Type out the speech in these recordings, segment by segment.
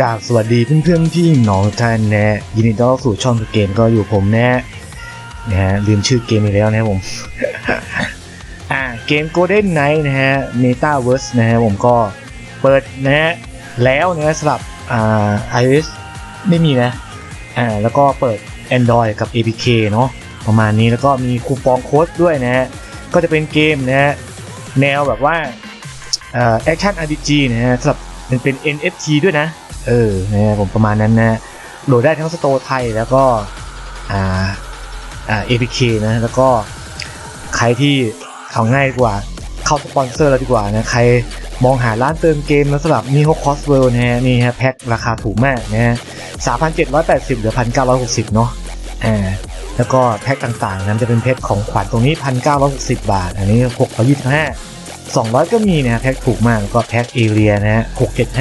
กราบสวัสดีเพื่อนๆพี่น้องท่านนะยินดีต้อนรับสู่ช่องเกมก็อยู่ผมนะนะฮะลืมชื่อเกมอีกแล้วนะผม อ่าเกม Golden Knight นะฮะ Metaverse นะฮะผมก็เปิดนะฮะแล้วนะสำหรับอ่า iOS ไม่มีนะอ่าแล้วก็เปิด Android กับ APK เนาะประมาณนี้แล้วก็มีคูปองโค้ดด้วยนะฮะก็จะเป็นเกมนะฮะแนวแบบว่าอ่า Action RPG นะฮะสำหรับ มันเป็น NFT ด้วยนะ เออนะฮะผมประมาณนั้นนะโหลดได้ทั้งสโตร์ไทยแล้วก็อ่าอ่า APK นะ แล้วก็ใครที่เอาง่ายกว่าเข้าสปอนเซอร์แล้วดีกว่านะ ใครมองหาร้านเติมเกมแล้วสำหรับมีฮกคอสเวิลนะฮะนี่ฮะแพ็คราคาถูกมากนะฮะ3,780เจ็ดร้อยแปดสิบหลือ1,960เนาะอ่าแล้วก็แพ็คต่างๆนั้นจะเป็นแพ็คของขวัญตรงนี้1,960บาท อันนี้625 200 ก็มีนะแพ็คถูกมากแล้วก็แพ็คเอเรียนะฮะ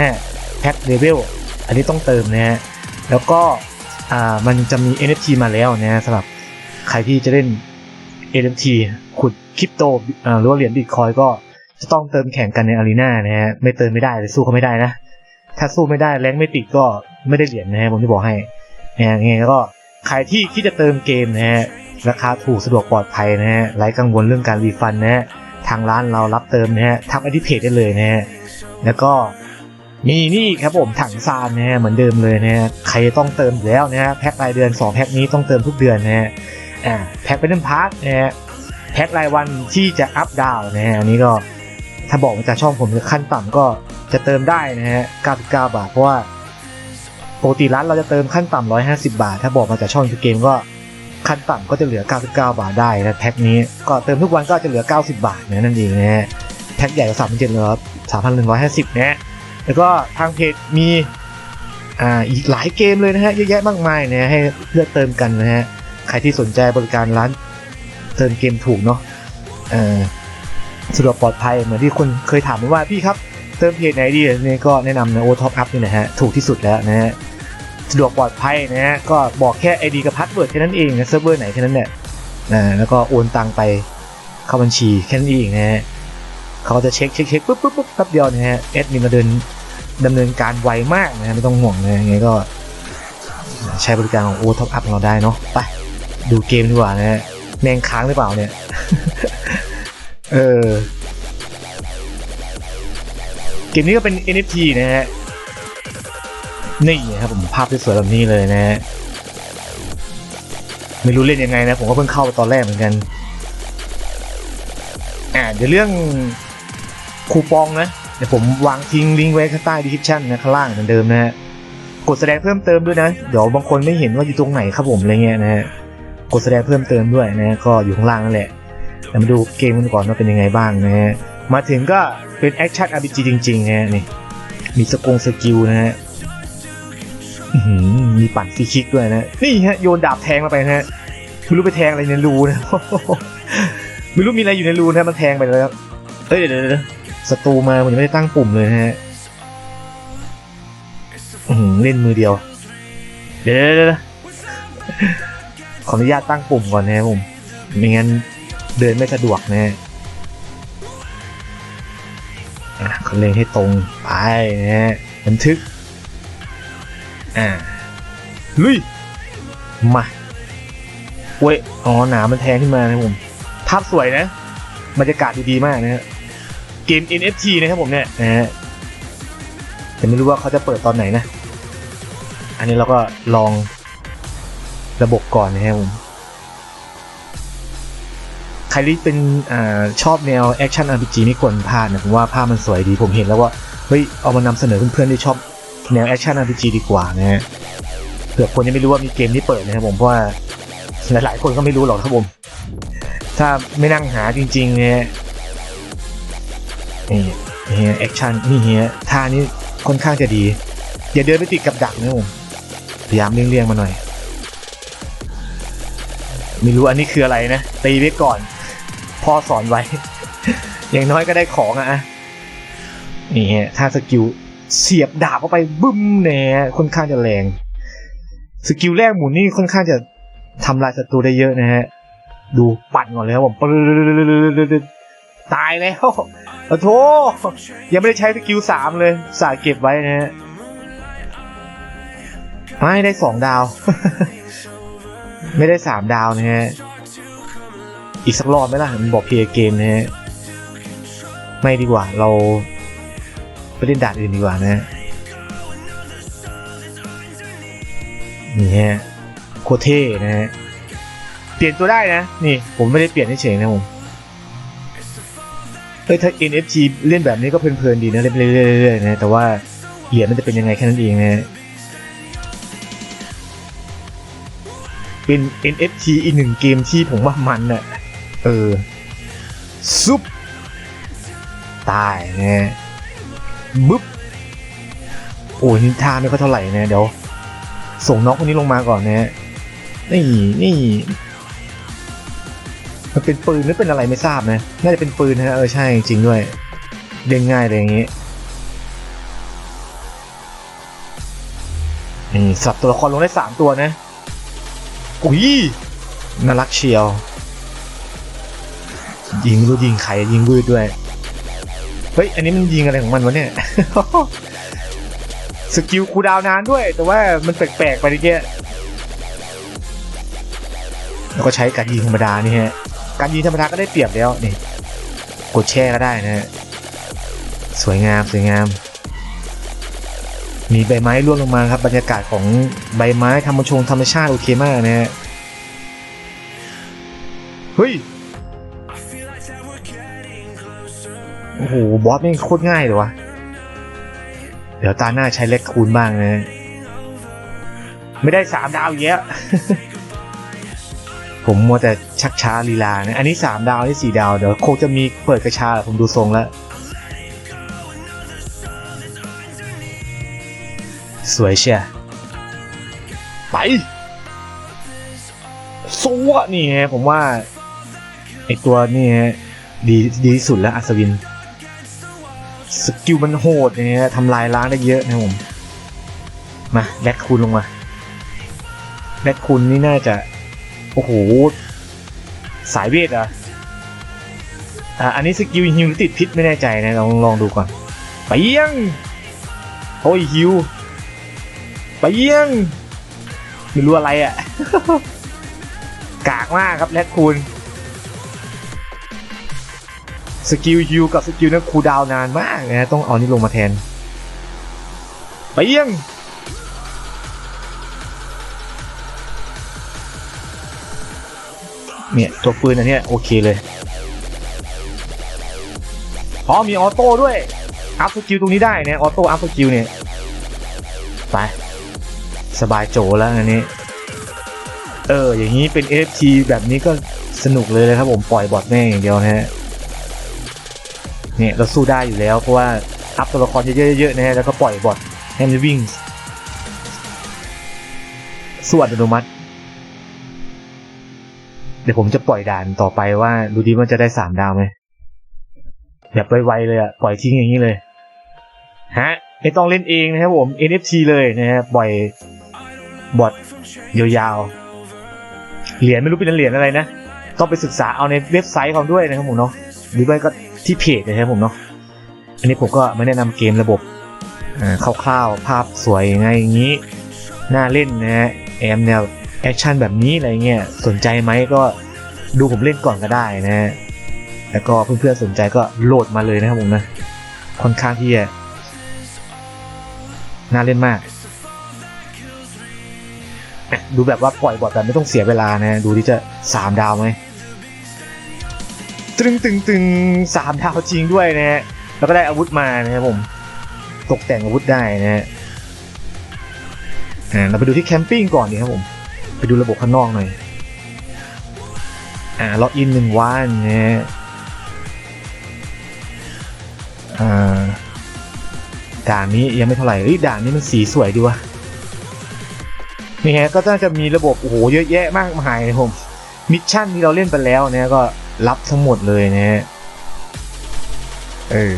675 แพ็คเลเวลอันนี้ต้องเติมนะฮะแล้วก็อ่ามันจะมี NFT มาแล้วนะฮะสำหรับใครที่จะเล่น NFT ขุดคริปโตอ่าหรือว่าเหรียญบิตคอยก็จะต้องเติมแข่งกันในอารีนานะฮะไม่เติมไม่ได้เลยสู้เขาไม่ได้นะ ถ้าสู้ไม่ได้แรงไม่ติดก็ไม่ได้เหรียญนะฮะผมจะบอกให้นะฮะยังไงก็ใครที่คิดจะเติมเกมนะฮะราคาถูกสะดวกปลอดภัยนะฮะไร้กังวลเรื่องการรีฟันนะฮะ ทางร้านเรารับเติมนะฮะทักไปที่เพจได้เลยนะฮะแล้วก็มีนี่ครับผมถังซานนะฮะเหมือนเดิมเลยนะฮะใครต้องเติมอยู่แล้วนะฮะแพ็ครายเดือน 2 แพ็คนี้ต้องเติมทุกเดือนนะฮะอ่าแพ็คเป็นน้ำพักนะฮะแพ็ครายวันที่จะอัพดาวนะฮะอันนี้ก็ถ้าบอกมาจากช่องผมขั้นต่ำก็จะเติมได้นะฮะ99 บาท เพราะว่าปกติร้านเราจะเติมขั้นต่ำ150 บาท ถ้าบอกมาจากช่องคือเกมก็ ขั้นต่ำก็จะเหลือ 99 บาทได้นะแพ็คนี้ก็เติมทุกวันก็จะเหลือ 90 บาทนะนั่นเองนะฮะแพ็คใหญ่ก็3 7 0 0เหลือ3,150นะฮะแล้วก็ทางเพจมีอ่าอีกหลายเกมเลยนะฮะเยอะแยะมากมายนะให้เลือกเติมกันนะฮะใครที่สนใจบริการร้านเติมเกมถูกเนาะอ่อสะดวกปลอดภัยเหมือนที่คนเคยถามมาว่าพี่ครับเติมเพจไหนดีเนี่ยก็แนะนำนะโอท็อปอัพนี่นะฮะถูกที่สุดแล้วนะฮะ สะดวกปลอดภัยนะฮะก็บอกแค่ ID กับพาสเวิร์ดแค่นั้นเองนะเซิร์ฟเวอร์ไหนแค่นั้นแหละอ่าแล้วก็โอนตังไปเข้าบัญชีแค่นั้นเองนะฮะเขาจะเช็คเช็คเช็คปุ๊บปุ๊บปุ๊บแป๊บเดียวนะฮะแอดมินมาเดินดำเนินการไวมากนะฮะไม่ต้องห่วงนะยังไงก็ ใช้บริการของโอท็อปอัพเราได้เนาะไปดูเกมดีกว่านะฮะแมงค้างหรือเปล่าเนี่ย เออ เกมนี้ก็เป็น NFT นะฮะ นี่ครับผมภาพที่สวยแบบนี้เลยนะฮะไม่รู้เล่นยังไงนะ ผมก็เพิ่งเข้าไปตอนแรกเหมือนกัน อ่าเดี๋ยวเรื่องคูปองนะเดี๋ยวผมวางทิ้งลิงก์ไว้ข้างใต้ดีคริปชั่นนะข้างล่างเหมือนเดิมนะฮะกดแสดงเพิ่มเติมด้วยนะ เดี๋ยวบางคนไม่เห็นว่าอยู่ตรงไหนครับผมอะไรเงี้ยนะฮะกดแสดงเพิ่มเติมด้วยนะก็อยู่ข้างล่างนั่นแหละเดี๋ยวมาดูเกมกันก่อนว่าเป็นยังไงบ้างนะฮะมาถึงก็เป็นแอคชั่น RPG จริงๆนะฮะนี่มีสกงสกิลนะฮะ มีปั่นฟรีคิกด้วยนะ นี่ฮะโยนดาบแทงมาไปนะฮะไม่รู้ไปแทงอะไรในรูนะไม่รู้มีอะไรอยู่ในรูนะมันแทงไปแล้วเอ้ยเดี๋ยวเดี๋ยวเดี๋ยวศัตรูมาผมยังไม่ได้ตั้งปุ่มเลยนะฮะอื้อหือเล่นมือเดียวเดี๋ยว เดี๋ยวเดี๋ยวขออนุญาตตั้งปุ่มก่อนนะครับผมไม่งั้นเดินไม่สะดวกนะฮะอะเขาเล็งให้ตรงไปนะฮะบันทึก อ่าลุยมาเว้ยอ๋อหนามันแทงขึ้นมานะครับผมภาพสวยนะบรรยากาศดูดีมากนะฮะเกม NFT นะครับผมเนี่ยนะฮะแต่ไม่รู้ว่าเขาจะเปิดตอนไหนนะ อันนี้เราก็ลองระบบก่อนนะครับผมใครที่เป็นอ่าชอบแนวแอคชั่น RPG ไม่ควรพลาดนะผมว่าภาพมันสวยดีผมเห็นแล้วว่าเฮ้ยเอามานำเสนอเพื่อนๆที่ชอบ แนวแอคชั่น RPG ดีกว่านะฮะเผื่อคนยังไม่รู้ว่ามีเกมนี้เปิดนะครับผมเพราะว่าหลายๆคนก็ไม่รู้หรอกครับผม ถ้าไม่นั่งหาจริงๆเนี่ยนี่เฮียแอคชั่นนี่เฮียท่านี้ค่อนข้างจะดี อย่าเดินไปติดกับดักนะผมพยายามเลี่ยงๆมาหน่อย ไม่รู้อันนี้คืออะไรนะ ตีไว้ก่อน พ่อสอนไว้ อย่างน้อยก็ได้ของอะอะนี่ฮะถ้าสกิล เสียบดาบเข้าไปบึ้มเนี่ยค่อนข้างจะแรง สกิลแรกหมุนนี่ค่อนข้างจะทำลายศัตรูได้เยอะนะฮะ ดูปั่นก่อนเลยครับผมตายแล้วโอ้โถยังไม่ได้ใช้สกิลสามเลย สาเก็บไว้นะฮะไม่ได้สองดาว ไม่ได้สามดาวนะฮะ อีกสักรอบไหมล่ะ มันบอกเพย์เกมนะฮะ ไม่ดีกว่าเรา ไปเล่นด่านอื่นดีกว่านะนี่ฮะโคเท่นะฮะเปลี่ยนตัวได้นะ นี่ผมไม่ได้เปลี่ยนเฉยๆนะผมเฮ้ยถ้า NFT เล่นแบบนี้ก็เพลินๆดีนะเล่นเรื่อยๆนะแต่ว่าเหรียญมันจะเป็นยังไงแค่นั้นเองนะเป็น NFT อีกหนึ่งเกมที่ผมว่ามันน่ะเออซุปตายนะฮะ บึ๊บโอ้ยนินทาไม่ค่อยเท่าไหร่นะเดี๋ยว ส่งน้องคนนี้ลงมาก่อนนะนี่นี่มันเป็นปืนหรือเป็นอะไรไม่ทราบนะ น่าจะเป็นปืนนะเออใช่จริงด้วยเล่นง่ายเลยอย่างงี้นี่สับตัวละครลงได้สามตัวนะอุ้ยน่ารักเชียว ยิงรู้ยิงใครยิงวืดด้วย เฮ้ย อันนี้มันยิงอะไรของมันวะเนี่ย สกิลคูดาวนานด้วย แต่ว่ามันแปลกๆไปดิเกี้แล้วก็ใช้การยิงธรรมดานี่ฮะ การยิงธรรมดาก็ได้เปรียบแล้วนี่ กดแช่ก็ได้นะฮะ สวยงามสวยงาม มีใบไม้ร่วงลงมาครับ บรรยากาศของใบไม้ธรรมชงธรรมชาติโอเคมากนะฮะ เฮ้ย โอ้โห บอสแม่โคตรง่ายเลยวะ เดี๋ยวตาหน้าใช้เล็กคูณบ้างนะ ไม่ได้สามดาวอีกแล้วผมมัวแต่ชักช้าลีลานะ อันนี้สามดาวอันนี้สี่ดาว เดี๋ยวคงจะมีเปิดกระชาผมดูทรงแล้ว สวยเชียไปสัวนี่ฮะผมว่า ไอตัวนี่ดีดีสุดแล้วอัศวิน สกิลมันโหดเนี่ยฮะทำลายล้างได้เยอะนะผม มาแบทคูณลงมาแบทคูณนี่น่าจะ โอ้โห สายเวทเหรอะอะอันนี้สกิลฮิวติดพิษไม่แน่ใจนะลองลองดูก่อน ไปยังโอ้ยฮิวไปยังไม่รู้อะไรอะ่ะ กากมากครับแรดคูณ สกิลฮิวกับสกิลนั้นคูดาวนานมากนะต้องเอานี่ลงมาแทนไปยังเนี่ยตัวปืนอันนี้โอเคเลยอ๋อมีออโต้ด้วยอัพสกิลตรงนี้ได้นี่ยออโต้อัพสกิลเนี่ยไปสบายโจแล้วอันนี้ เอออย่างนี้เป็น NFT แบบนี้ก็สนุกเลยนะครับผมปล่อยบอทแม่อย่างเดียวนะฮะ เนี่ยเราสู้ได้อยู่แล้วเพราะว่าอัพตัวละครเยอะๆๆนะฮะแล้วก็ปล่อยบอทให้มันวิ่งสู้อัตโนมัติ เดี๋ยวผมจะปล่อยด่านต่อไปว่าดูดีมันจะได้สามดาวไหมแบบไวๆเลยอะปล่อยทิ้งอย่างนี้เลยฮะไม่ต้องเล่นเองนะครับผม NFT เลยนะฮะปล่อยบอทยาวๆเหรียญไม่รู้เป็นเหรียญอะไรนะ ต้องไปศึกษาเอาในเว็บไซต์เขาด้วยนะครับผมเนาะหรือไม่ก็ ที่เพจนะครับผมเนาะอันนี้ผมก็ไม่แนะนำเกมระบบคร่าวๆภาพสวยไงอย่างนี้ น่าเล่นนะฮะแอมแนวแอคชั่นแบบนี้อะไรเงี้ยสนใจไหมก็ดูผมเล่นก่อนก็ได้นะฮะแล้วก็เพื่อนๆสนใจก็โหลดมาเลยนะครับผมนะค่อนข้างที่จะน่าเล่นมาก ดูแบบว่าปล่อยบอทแบบไม่ต้องเสียเวลานะ ดูที่จะสามดาวไหม ตึงตึงตึงสามดาวจริงด้วยนะฮะแล้วก็ได้อาวุธมานะครับผม ตกแต่งอาวุธได้นะฮะอ่าเราไปดูที่แคมปิ้งก่อนดีครับผม ไปดูระบบข้างนอกหน่อยอ่าล็อกอินหนึ่งวันนะฮะอ่าด่านนี้ยังไม่เท่าไหร่เอ้ยด่านนี้มันสีสวยดีวะนี่ฮะก็น่าจะมีระบบโอ้โหเยอะแยะมากมายนะผมมิชชั่นที่เราเล่นไปแล้วเนี่ยก็ รับทั้งหมดเลยนะฮะเออ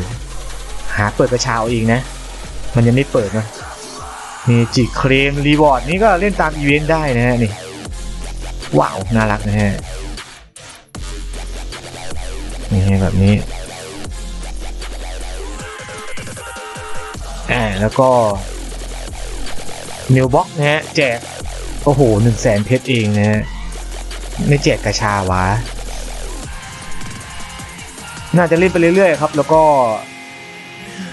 หาเปิดกระช้าเองนะ มันยังไม่เปิดนะมีจิเคลมรีวอร์ดนี่ก็เล่นตามอีเวนต์ได้นะฮะนี่ ว้าว น่ารักนะฮะนี่ฮะแบบนี้อ่าแล้วก็เมลบ็อกนะฮะแจก โอ้โหหนึ่งแสนเพชรเองนะฮะไม่แจกกระชาวะ น่าจะเล่นไปเรื่อยๆครับ แล้วก็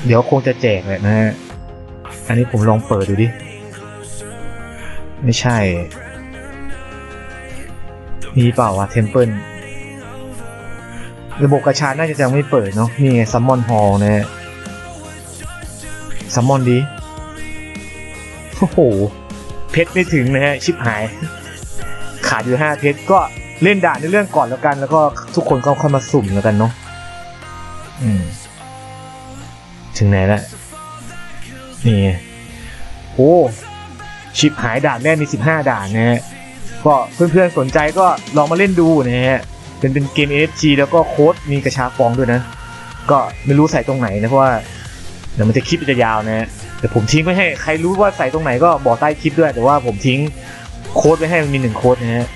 เดี๋ยวคงจะแจกแหละนะฮะอันนี้ผมลองเปิดดูดิ ไม่ใช่ มีเปล่าวะเทมเพิลระบบกระชาน่าจะยังไม่เปิดเนาะนี่ไงซัมมอนฮอลนะฮะซัมมอนดีโอ้โห เพชรไม่ถึงนะฮะ ชิบหาย ขาดอยู่ห้าเพชรก็เล่นด่านในเรื่องก่อนแล้วกัน แล้วก็ทุกคนก็ค่อยมาสุ่มแล้วกันเนาะ อืม ถึงไหนละนี่ไงโอ้ชิบหายด่านแรกมีสิบห้าด่านนะฮะก็เพื่อนๆสนใจก็ลองมาเล่นดูนะฮะเป็นเป็นเกม NFT แล้วก็โค้ดมีกระชาฟองด้วยนะ ก็ไม่รู้ใส่ตรงไหนนะเพราะว่าเดี๋ยวมันจะคลิปจะยาวนะฮะแต่ผมทิ้งไว้ให้ใครรู้ว่าใส่ตรงไหนก็บอกใต้คลิปด้วย แต่ว่าผมทิ้งโค้ดไว้ให้มันมีหนึ่งโค้ดนะฮะ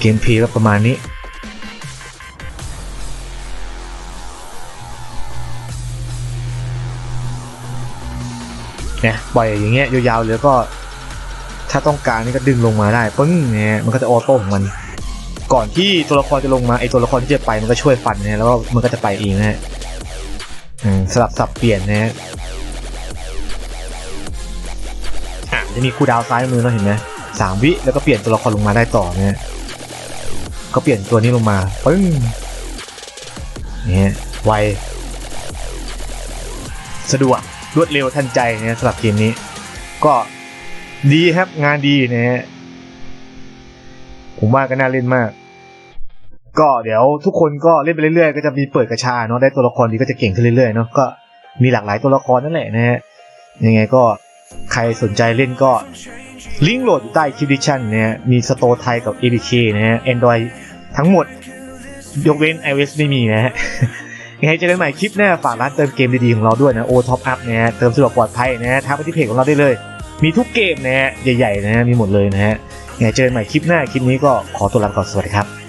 เกมพลย์ก็ประมาณนี้ เนี่ยปล่อยอย่างเงี้ยยาวๆเลยก็ ถ้าต้องการนี่ก็ดึงลงมาได้ปึ้งเนี่ยมันก็จะออโต้ของมัน ก่อนที่ตัวละครจะลงมาไอตัวละครที่จะไปมันก็ช่วยฟันเนี่ยแล้วก็มันก็จะไปเองนะฮะสลับสับเปลี่ยนนะฮะจะมีคูลดาวซ้ายมือเนาเห็นไหมสามวิแล้วก็เปลี่ยนตัวละครลงมาได้ต่อเนี่ย ก็เปลี่ยนตัวนี้ลงมาปึ้งเนี่ยไวสะดวกรวดเร็วทันใจนะสำหรับเกมนี้ ก็ดีครับงานดีนะฮะผมว่าก็น่าเล่นมาก ก็เดี๋ยวทุกคนก็เล่นไปเรื่อยๆ ก็จะมีเปิดกระชาเนาะได้ตัวละครดีก็จะเก่งขึ้นเรื่อยๆเนาะก็มีหลากหลายตัวละครนั่นแหละนะฮะยังไงก็ใครสนใจเล่นก็ ลิงก์โหลดอยู่ใต้คลิปดิชั่นนะฮะมีสโตร์ไทยกับ APK นะฮะ Android ทั้งหมด ยกเว้น iOS ไม่มีนะฮะยังไงเจอกันใหม่คลิปหน้าฝากร้านเติมเกมดีๆของเราด้วยนะโอท็อปอัพนะฮะเติมสะดวกปลอดภัยนะฮะทักไปที่เพจของเราได้เลย มีทุกเกมนะฮะใหญ่ๆนะฮะมีหมดเลยนะฮะยังไงเจอกันใหม่คลิปหน้าคลิปนี้ก็ขอตัวลาไปก่อนสวัสดีครับ